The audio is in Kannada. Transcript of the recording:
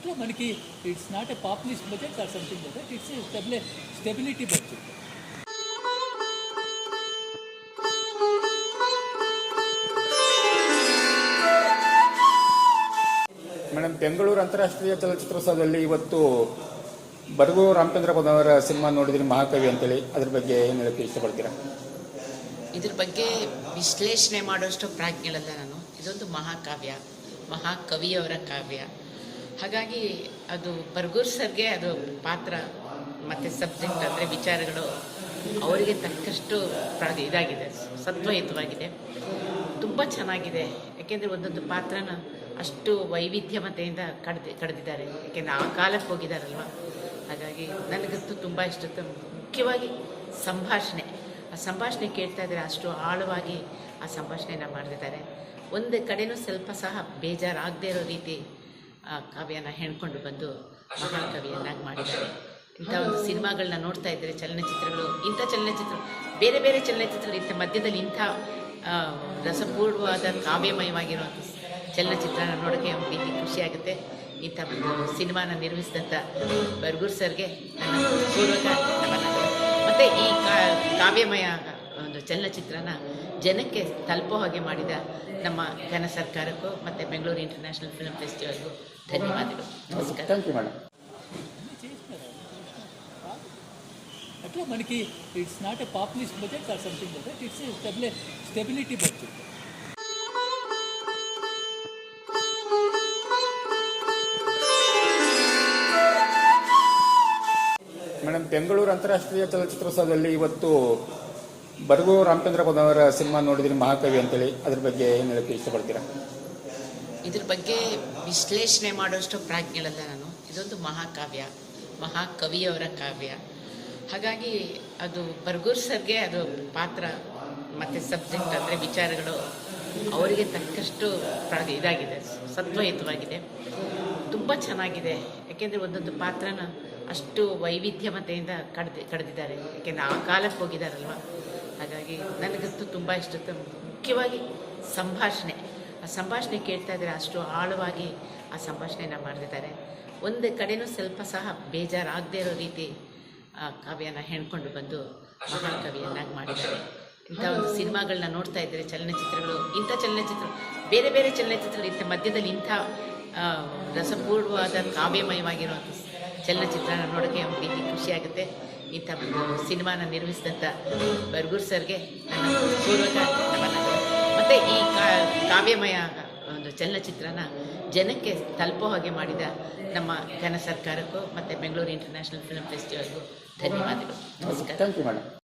అట్లా మనకి it's not a populist budget or something కదా it's stability stability budget madam Bengaluru ಅಂತಾರಾಷ್ಟ್ರೀಯ ಚಲನಚಿತ್ರೋತ್ಸವದಲ್ಲಿ ಇವತ್ತು ಬರಗು ರಾಮಚಂದ್ರ ಅವರ ಸಿನಿಮಾ ನೋಡಿದ್ರಿ ಮಹಾಕವಿ ಅಂತೇಳಿ ಅದ್ರ ಬಗ್ಗೆ ಏನು ಹೇಳಕ್ಕೆ ಇಷ್ಟಪಡ್ತೀರಾ ಇದ್ರ ಬಗ್ಗೆ ವಿಶ್ಲೇಷಣೆ ಮಾಡೋಷ್ಟು ಪ್ರಾಜ್ಞಳಲ್ಲ ನಾನು ಇದೊಂದು ಮಹಾಕಾವ್ಯ ಮಹಾಕವಿಯವರ ಕಾವ್ಯ ಹಾಗಾಗಿ ಅದು ಬರ್ಗೂರ್ ಸರ್ಗೆ ಅದು ಪಾತ್ರ ಮತ್ತು ಸಬ್ಜೆಕ್ಟ್ ಅಂದರೆ ವಿಚಾರಗಳು ಅವರಿಗೆ ತಕ್ಕಷ್ಟು ಇದಾಗಿದೆ, ಸತ್ವಯುತವಾಗಿದೆ. ತುಂಬ ಚೆನ್ನಾಗಿದೆ. ಯಾಕೆಂದರೆ ಒಂದೊಂದು ಪಾತ್ರನ ಅಷ್ಟು ವೈವಿಧ್ಯಮತೆಯಿಂದ ಕಡ್ದು, ಕಡ್ದಿದ್ದಾರೆ. ಯಾಕೆಂದರೆ ಆ ಕಾಲಕ್ಕೆ ಹೋಗಿದ್ದಾರಲ್ವ ಹಾಗಾಗಿ ನನಗಂತೂ ತುಂಬ ಇಷ್ಟ ಮುಖ್ಯವಾಗಿ ಸಂಭಾಷಣೆ. ಆ ಸಂಭಾಷಣೆ ಕೇಳ್ತಾ ಇದ್ದಾರೆ ಅಷ್ಟು ಆಳವಾಗಿ ಆ ಸಂಭಾಷಣೆನ ಮಾಡಿದ್ದಾರೆ ಒಂದು ಕಡೆನೂ ಸ್ವಲ್ಪ ಸಹ ಬೇಜಾರಾಗದೇ ಇರೋ ರೀತಿ ಆ ಕಾವ್ಯನ ಹೆಣ್ಕೊಂಡು ಬಂದು ಮಹಾಕವಿಯನ್ನಾಗಿ ಮಾಡಿದ್ದಾರೆ ಇಂಥ ಒಂದು ಸಿನಿಮಾಗಳನ್ನ ನೋಡ್ತಾ ಇದ್ದರೆ ಚಲನಚಿತ್ರಗಳು ಇಂಥ ಚಲನಚಿತ್ರ ಬೇರೆ ಬೇರೆ ಚಲನಚಿತ್ರಗಳು ಇಂಥ ಮಧ್ಯದಲ್ಲಿ ಇಂಥ ರಸಪೂರ್ಣವಾದ ಕಾವ್ಯಮಯವಾಗಿರುವಂಥ ಚಲನಚಿತ್ರನ ನೋಡೋಕ್ಕೆ ಒಂದು ರೀತಿ ಖುಷಿಯಾಗುತ್ತೆ ಇಂಥ ಒಂದು ಸಿನಿಮಾನ ನಿರ್ಮಿಸಿದಂಥ ಬರ್ಗೂರ್ ಸರ್ಗೆ ನನ್ನ ಪೂರ್ವಕ ಮತ್ತು ಈ ಕಾವ್ಯಮಯ ಒಂದು ಚಲನಚಿತ್ರನ ಜನಕ್ಕೆ ತಲುಪೋ ಹಾಗೆ ಮಾಡಿದ ನಮ್ಮ ಘನ ಸರ್ಕಾರಕ್ಕೂ ಮತ್ತು ಬೆಂಗಳೂರು ಇಂಟರ್ನ್ಯಾಷನಲ್ ಫಿಲ್ಮ್ ಫೆಸ್ಟಿವಲ್ಗೂ ಧನ್ಯವಾದಗಳು ನಮಸ್ಕಾರ ಥ್ಯಾಂಕ್ ಯು ಮೇಡಮ್ అన్నీ చేసినారు అట్లా మనకి it's not a populist budget or something కదా it's stability stability budget madam Bengaluru ಅಂತಾರಾಷ್ಟ್ರೀಯ ಚಲನಚಿತ್ರೋತ್ಸವದಲ್ಲಿ ಇವತ್ತು ಬರಗು ರಾಮಚಂದ್ರ ಅವರ ಸಿನಿಮಾ ನೋಡಿದ್ರೆ ಮಹಾಕವಿ ಅಂತೇಳಿ ಅದ್ರ ಬಗ್ಗೆ ಏನು ಹೇಳಕ್ಕೆ ಇಷ್ಟಪಡ್ತೀರಾ? ಇದ್ರ ಬಗ್ಗೆ ವಿಶ್ಲೇಷಣೆ ಮಾಡೋಷ್ಟು ಪ್ರಾಜ್ಞೆಗಳಲ್ಲ ನಾನು. ಇದೊಂದು ಮಹಾಕಾವ್ಯ, ಮಹಾಕವಿಯವರ ಕಾವ್ಯ. ಹಾಗಾಗಿ ಅದು ಬರ್ಗೂರ್ ಸರ್ಗೆ ಅದು ಪಾತ್ರ ಮತ್ತು ಸಬ್ಜೆಕ್ಟ್ ಅಂದರೆ ವಿಚಾರಗಳು ಅವರಿಗೆ ತಕ್ಕಷ್ಟು ಇದಾಗಿದೆ, ಸತ್ವಯುತವಾಗಿದೆ. ತುಂಬ ಚೆನ್ನಾಗಿದೆ. ಯಾಕೆಂದರೆ ಒಂದೊಂದು ಪಾತ್ರನ ಅಷ್ಟು ವೈವಿಧ್ಯಮತೆಯಿಂದ ಕಡ್ದು ಕಡ್ದಿದ್ದಾರೆ. ಯಾಕೆಂದರೆ ಆ ಕಾಲಕ್ಕೆ ಹೋಗಿದ್ದಾರಲ್ವ ಹಾಗಾಗಿ ನನಗಂತೂ ತುಂಬ ಇಷ್ಟ ಮುಖ್ಯವಾಗಿ ಸಂಭಾಷಣೆ. ಆ ಸಂಭಾಷಣೆ ಕೇಳ್ತಾ ಇದ್ದರೆ ಅಷ್ಟು ಆಳವಾಗಿ ಆ ಸಂಭಾಷಣೆಯನ್ನು ಮಾಡಿದ್ದಾರೆ ಒಂದು ಕಡೆನೂ ಸ್ವಲ್ಪ ಸಹ ಬೇಜಾರಾಗದೇ ಇರೋ ರೀತಿ ಆ ಕಾವ್ಯನ ಹೆಣ್ಕೊಂಡು ಬಂದು ಮಹಾಕವಿಯನ್ನಾಗಿ ಮಾಡಿದ್ದಾರೆ. ಇಂಥ ಒಂದು ಸಿನಿಮಾಗಳನ್ನ ನೋಡ್ತಾ ಇದ್ದರೆ ಚಲನಚಿತ್ರಗಳು, ಇಂಥ ಚಲನಚಿತ್ರ, ಬೇರೆ ಬೇರೆ ಚಲನಚಿತ್ರಗಳು, ಇಂಥ ಮಧ್ಯದಲ್ಲಿ ಇಂಥ ರಸಪೂರ್ಣವಾದ ಕಾವ್ಯಮಯವಾಗಿರುವಂಥ ಚಲನಚಿತ್ರನ ನೋಡೋಕ್ಕೆ ರೀತಿ ಖುಷಿಯಾಗುತ್ತೆ ಇಂಥ ಸಿನಿಮಾನ ನಿರ್ಮಿಸಿದಂಥ ಬರ್ಗೂರ್ ಸರ್ಗೆ ನನ್ನ ಪೂರ್ವಕ ಮತ್ತು ಈ ಕಾವ್ಯಮಯ ಒಂದು ಚಲನಚಿತ್ರನ ಜನಕ್ಕೆ ತಲುಪೋ ಹಾಗೆ ಮಾಡಿದ ನಮ್ಮ ಘನ ಸರ್ಕಾರಕ್ಕೂ ಮತ್ತು ಬೆಂಗಳೂರು ಇಂಟರ್ನ್ಯಾಷನಲ್ ಫಿಲ್ಮ್ ಫೆಸ್ಟಿವಲ್ಗೂ ಧನ್ಯವಾದಗಳು. ನಮಸ್ಕಾರ.